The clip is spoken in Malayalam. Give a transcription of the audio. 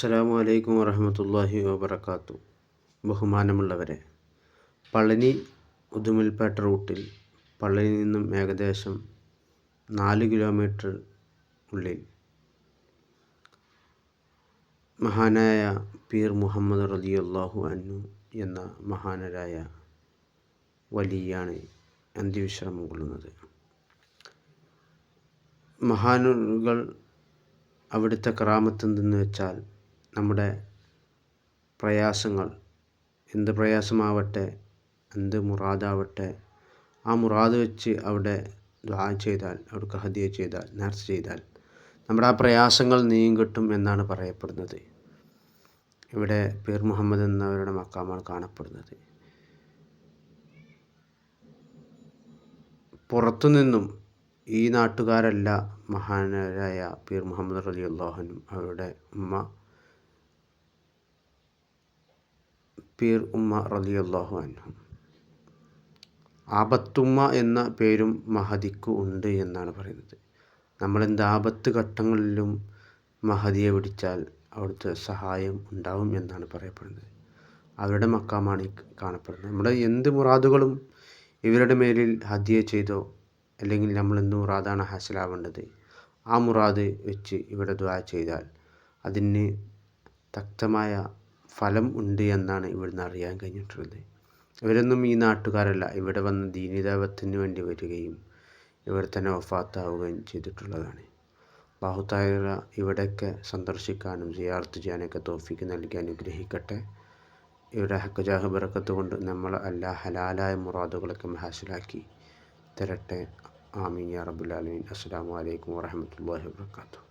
അസ്സലാമു അലൈക്കും വറഹമത്തല്ലാഹി വബർക്കാത്തു ബഹുമാനമുള്ളവരെ പളനി ഉദുമൽപേട്ട റൂട്ടിൽ പളനിയിൽ നിന്നും ഏകദേശം നാല് കിലോമീറ്റർ ഉള്ളിൽ മഹാനായ പീർ മുഹമ്മദ് റലിയല്ലാഹു അന്നു എന്ന മഹാനരായ വലിയാണ് അന്ത്യവിശ്രമം കൊള്ളുന്നത്. മഹാനുകൾ അവിടുത്തെ കറാമത്ത് എന്തെന്ന് വെച്ചാൽ നമ്മുടെ പ്രയാസങ്ങൾ എന്ത് പ്രയാസമാവട്ടെ എന്ത് മുറാദാവട്ടെ ആ മുറാദ് വെച്ച് അവിടെ ദ്വാ ചെയ്താൽ അവിടെ ഹദിയ ചെയ്താൽ നേർച്ച ചെയ്താൽ നമ്മുടെ ആ പ്രയാസങ്ങൾ നീങ്ങിട്ടും എന്നാണ് പറയപ്പെടുന്നത്. ഇവിടെ പീർ മുഹമ്മദ് എന്നവരുടെ മക്കാമാണ് കാണപ്പെടുന്നത്. പുറത്തുനിന്നും ഈ നാട്ടുകാരല്ല മഹാനരായ പീർ മുഹമ്മദ് റലി അവരുടെ ഉമ്മ പീർ ഉമ്മ റളിയല്ലാഹു അൻഹു. ആപത്തുമ്മ എന്ന പേരും മഹദിക്ക് ഉണ്ട് എന്നാണ് പറയുന്നത്. നമ്മളെന്ത് ആപത്ത് ഘട്ടങ്ങളിലും മഹദിയെ വിളിച്ചാൽ അവിടുത്തെ സഹായം ഉണ്ടാവും എന്നാണ് പറയപ്പെടുന്നത്. അവരുടെ മക്കാമാണ് കാണപ്പെടുന്നത്. നമ്മുടെ എന്ത് മുറാദുകളും ഇവരുടെ മേലിൽ ഹദിയ ചെയ്തോ അല്ലെങ്കിൽ നമ്മൾ എന്ത് മുറാദാണ് ഹാസിലാവേണ്ടത് ആ മുറാദ് വെച്ച് ഇവിടെ ദ്വാ ചെയ്താൽ അതിന് തക്തമായ ഫലം ഉണ്ട് എന്നാണ് ഇവിടുന്ന് അറിയാൻ കഴിഞ്ഞിട്ടുള്ളത്. ഇവരൊന്നും ഈ നാട്ടുകാരല്ല. ഇവിടെ വന്ന് ദീനിതാപത്തിന് വേണ്ടി വരികയും ഇവിടെ തന്നെ വഫാത്താവുകയും ചെയ്തിട്ടുള്ളതാണ്. ബാഹുത്തായ ഇവിടെയൊക്കെ സന്ദർശിക്കാനും സിയാർത്ത് ചെയ്യാനൊക്കെ തോഫിക്ക് നൽകി അനുഗ്രഹിക്കട്ടെ. ഇവിടെ ഹക്കജാഹ് ബറക്കത്ത് കൊണ്ട് നമ്മൾ എല്ലാ ഹലാലായ മുറാദുകളൊക്കെ ഹാസിലാക്കി തരട്ടെ. ആമീൻ യാ റബ്ബുൽ അസ്സാം വലൈക്കും വറഹ്മത്തുള്ളാഹി വബറകാതുഹു.